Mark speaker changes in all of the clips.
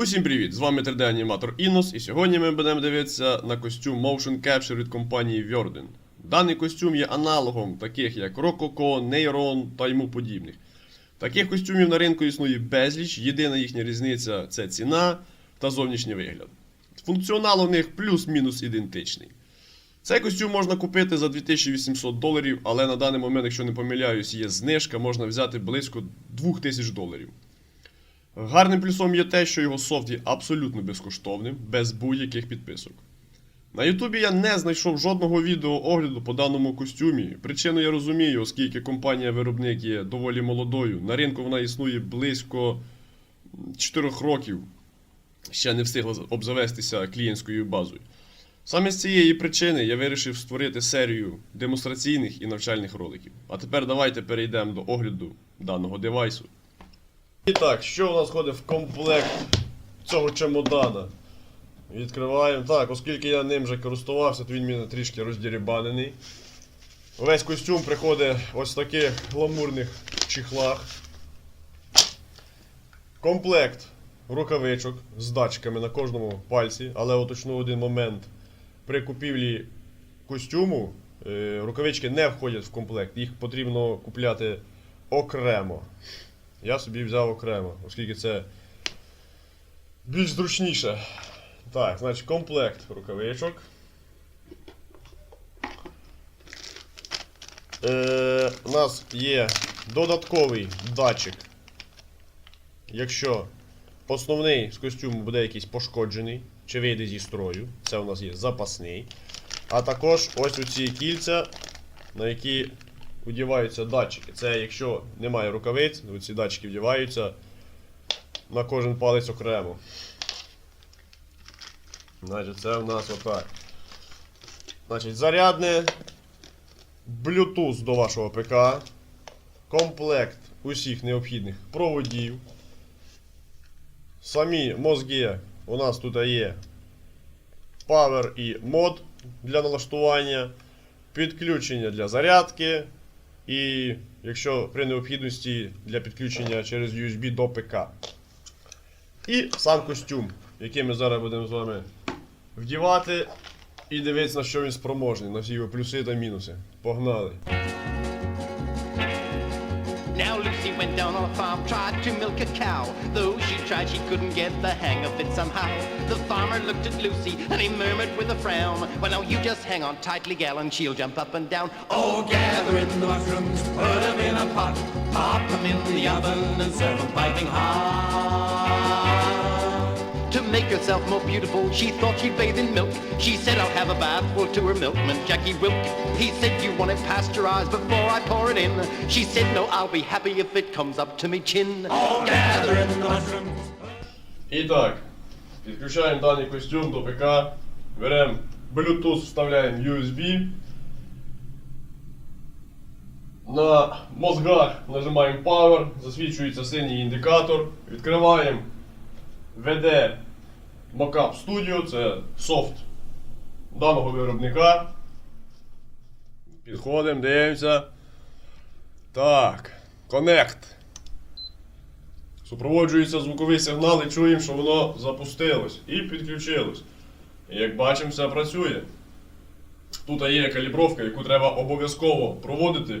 Speaker 1: Усім привіт! З вами 3D-аніматор Інос, і сьогодні ми будемо дивитися на костюм Motion Capture від компанії Verden. Даний костюм є аналогом таких як Rococo, Neyron та йому подібних. Таких костюмів на ринку існує безліч, єдина їхня різниця це ціна та зовнішній вигляд. Функціонал у них плюс-мінус ідентичний. Цей костюм можна купити за 2800 доларів, але на даний момент, якщо не помиляюсь, є знижка, можна взяти близько 2000 доларів. Гарним плюсом є те, що його софт є абсолютно безкоштовним, без будь-яких підписок. На Ютубі я не знайшов жодного відео огляду по даному костюмі. Причину я розумію, оскільки компанія-виробник є доволі молодою. На ринку вона існує близько 4 років. Ще не встигла обзавестися клієнтською базою. Саме з цієї причини я вирішив створити серію демонстраційних і навчальних роликів. А тепер давайте перейдемо до огляду даного девайсу. І так, що у нас входить в комплект цього чемодана? Відкриваємо. Так, оскільки я ним вже користувався, то він мене трішки роздірібанений. Весь костюм приходить ось в таких гламурних чехлах. Комплект рукавичок з датчиками на кожному пальці, але уточну один момент. При купівлі костюму е, рукавички не входять в комплект, їх потрібно купляти окремо. Я собі взяв окремо, оскільки це більш зручніше. Так, значить, комплект рукавичок. Е, у нас є додатковий датчик. Якщо основний з костюму буде якийсь пошкоджений, чи вийде зі строю, це у нас є запасний. А також ось оці кільця, на які вдіваються датчики. Це якщо немає рукавиць, то ці датчики вдіваються на кожен палець окремо. Значить, це в нас отак. Значить, зарядне Bluetooth до вашого ПК. Комплект усіх необхідних проводів. Самі мозги у нас тут є Power і мод для налаштування, підключення для зарядки. І якщо при необхідності для підключення через USB до ПК. І сам костюм, який ми зараз будемо з вами вдівати і дивитися, на що він спроможний, на всі його плюси та мінуси. Погнали!
Speaker 2: Down on a farm, tried to milk a cow. Though she tried, she couldn't get the hang of it somehow. The farmer looked at Lucy and he murmured with a frown, Well, now you just hang on tightly, gal, and she'll jump up and down. Oh, gather in the mushrooms, put 'em in a pot, pop 'em in the oven and serve 'em piping hot To make herself more beautiful, she thought she'd bathe in milk. She said, I'll have a bath full to her milkman, Jackie Wilk. He said, you want it pasteurized before I pour it in. She said, no, I'll be happy if it comes up to me chin. Oh, gather in the mushrooms.
Speaker 1: І так, підключаємо даний костюм до ПК, беремо Bluetooth, вставляємо USB. На мозгах нажимаємо Power, засвічується синій індикатор. Відкриваємо VD Mockup Studio, це софт даного виробника. Підходимо, дивимося. Так, Connect. Супроводжується звуковий сигнал і чуємо, що воно запустилось і підключилось. Як бачимо, все працює. Тут є калібровка, яку треба обов'язково проводити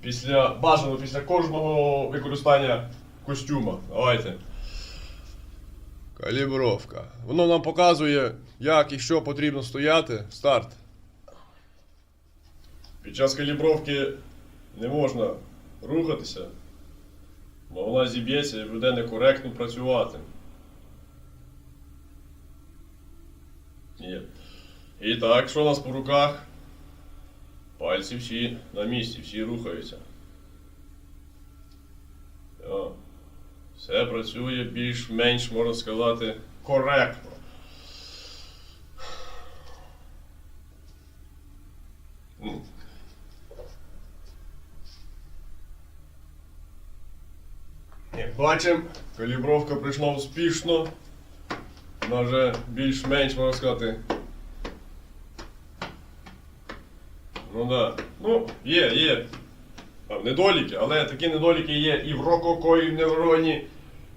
Speaker 1: після бажано після кожного використання костюма. Давайте. Калібровка. Воно нам показує, як і що потрібно стояти. Старт. Під час калібровки не можна рухатися. Бо вона зіб'ється і буде некоректно працювати. Є. І так, що у нас по руках? Пальці всі на місці, всі рухаються. Все, Все працює більш-менш, можна сказати, коректно. Як бачимо, калібровка прийшла успішно. Вона вже більш-менш, можна сказати. Ну да. Ну, є, є. Там недоліки, але такі недоліки є і в Рококо, і в Невроні,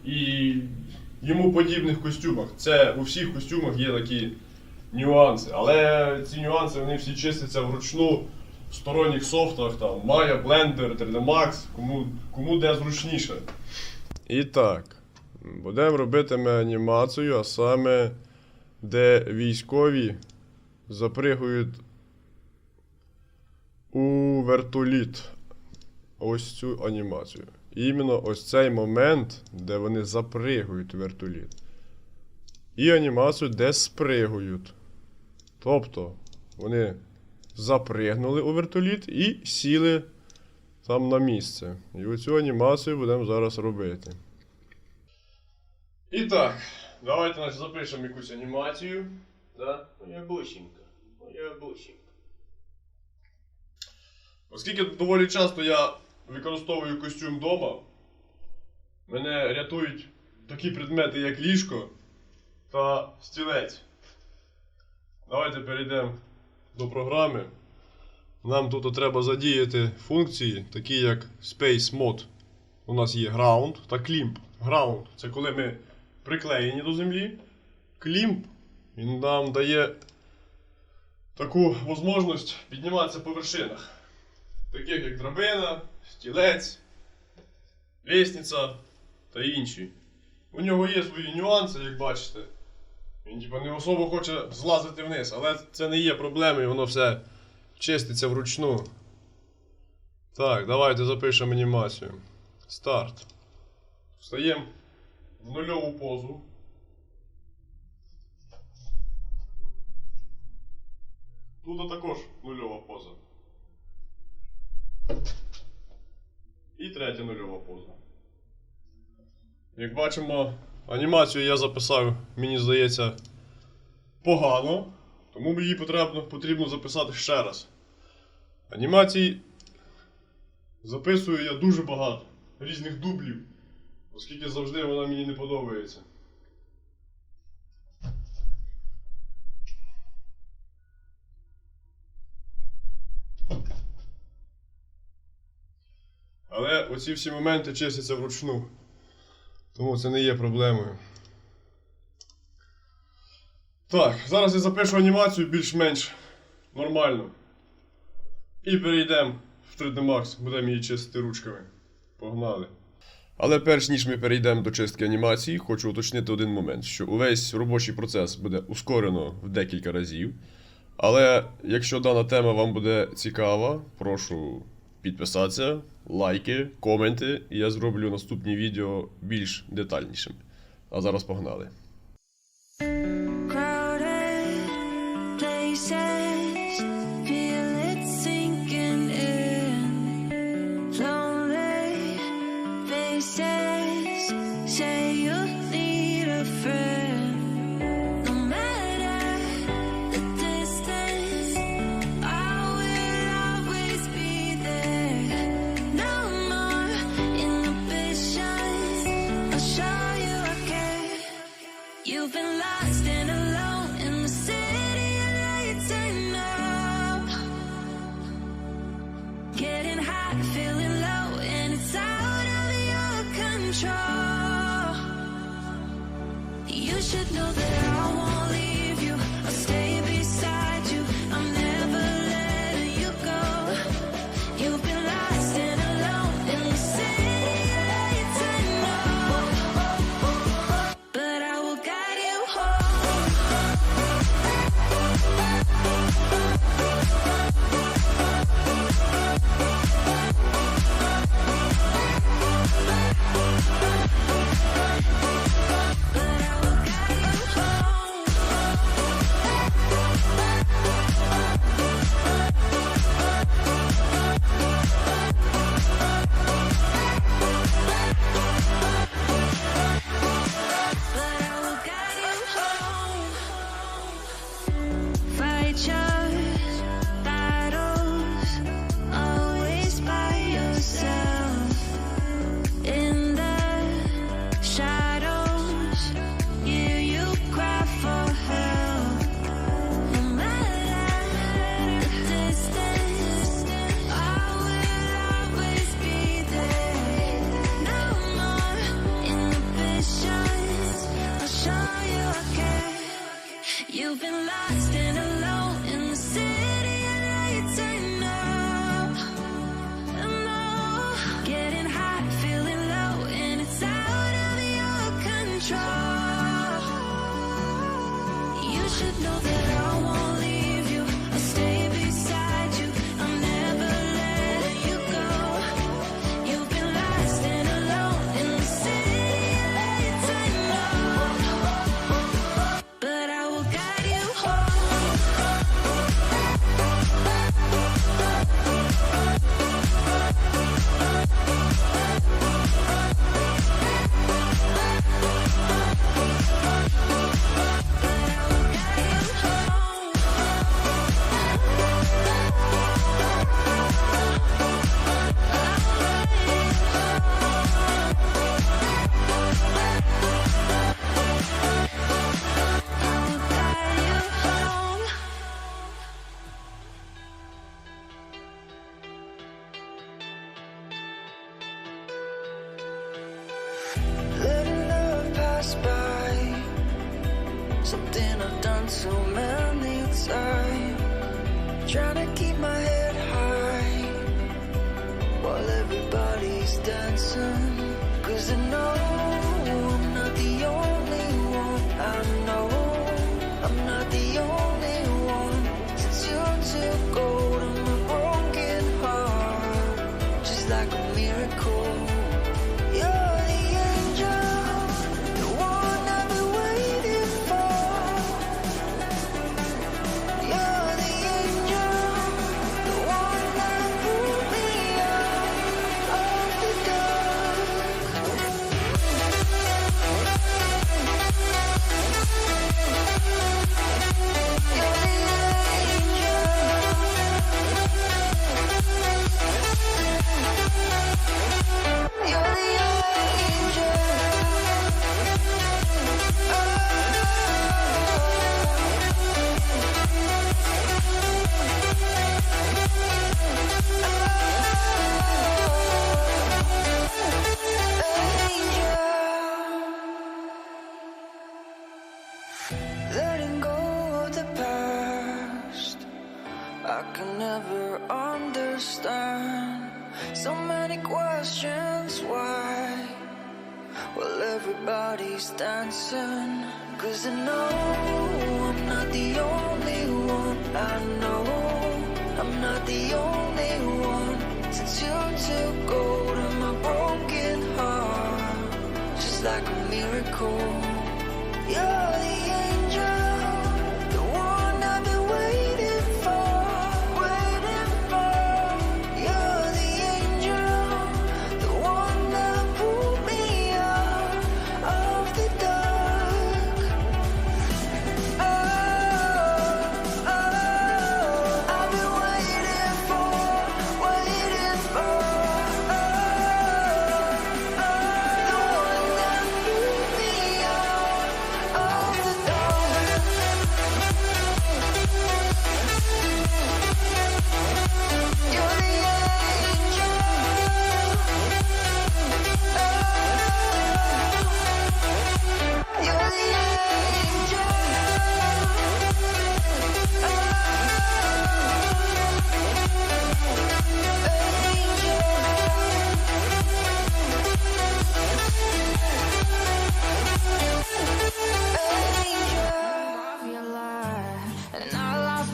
Speaker 1: і йому подібних костюмах. Це у всіх костюмах є такі нюанси. Але ці нюанси вони всі чистяться вручну в сторонніх софтах, там Maya, Blender, 3D Max, кому, кому де зручніше. І так, будемо робити ми анімацію, а саме де військові запригують у вертоліт. Ось цю анімацію. Іменно ось цей момент, де вони запригують вертоліт. І анімацію, де спригують. Тобто, вони запригнули у вертоліт і сіли там на місце. І оцю анімацію будемо зараз робити. І так, давайте значить, запишемо якусь анімацію. Да? Моя бусінка. Моя бусінка. Оскільки доволі часто я використовую костюм вдома, мене рятують такі предмети, як ліжко та стілець. Давайте перейдемо до програми. Нам тут треба задіяти функції, такі як Space Mode. У нас є Ground та Climb. Ground це коли ми приклеєні до землі. Climb він нам дає таку можливість підніматися по вершинах, таких як драбина, стілець, лісниця та інші. У нього є свої нюанси, як бачите. Він типа не особо хоче злазити вниз, але це не є проблемою, воно все чиститься вручну. Так, давайте запишемо анімацію. Старт. Встаємо в нульову позу. Тут також нульова поза. І третя нульова поза. Як бачимо, анімацію я записав, мені здається, погано, тому її потрібно, потрібно записати ще раз. Анімацій записую я дуже багато різних дублів, оскільки завжди вона мені не подобається. Оці всі моменти чистяться вручну. Тому це не є проблемою. Так, зараз я запишу анімацію більш-менш нормально. І перейдемо в 3D Max, будемо її чистити ручками. Погнали. Але перш ніж ми перейдемо до чистки анімації, хочу уточнити один момент, що увесь робочий процес буде ускорено в декілька разів. Але якщо дана тема вам буде цікава, прошу підписатися, лайки, коменти, і я зроблю наступні відео більш детальнішими. А зараз погнали.
Speaker 3: should know that.
Speaker 4: like a miracle.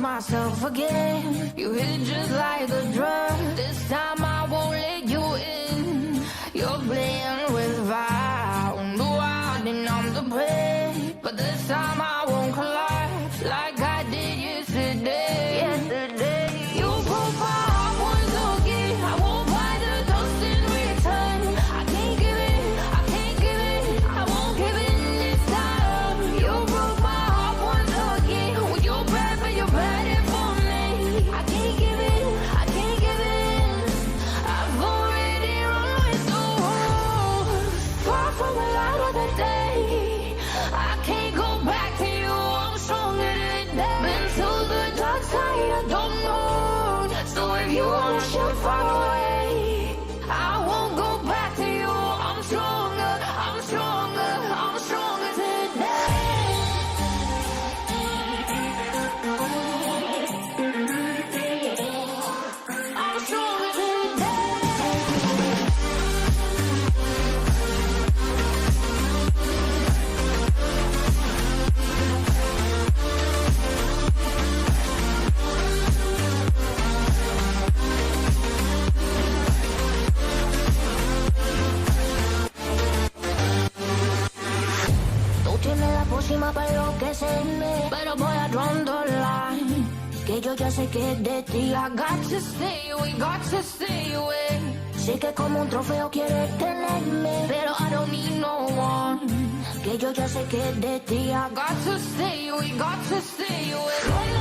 Speaker 3: myself again. You hit just like a drug. This time I won't let you in. You're playing with fire. On the wild and I'm the prey. But this time I for what Pero voy a draw. Que yo ya sé que de ti. I got to stay away, got to stay away. Sé que como un trofeo quieres tenerme. Pero I don't need no one. Que yo ya sé que de ti. I got to stay away, got to stay away.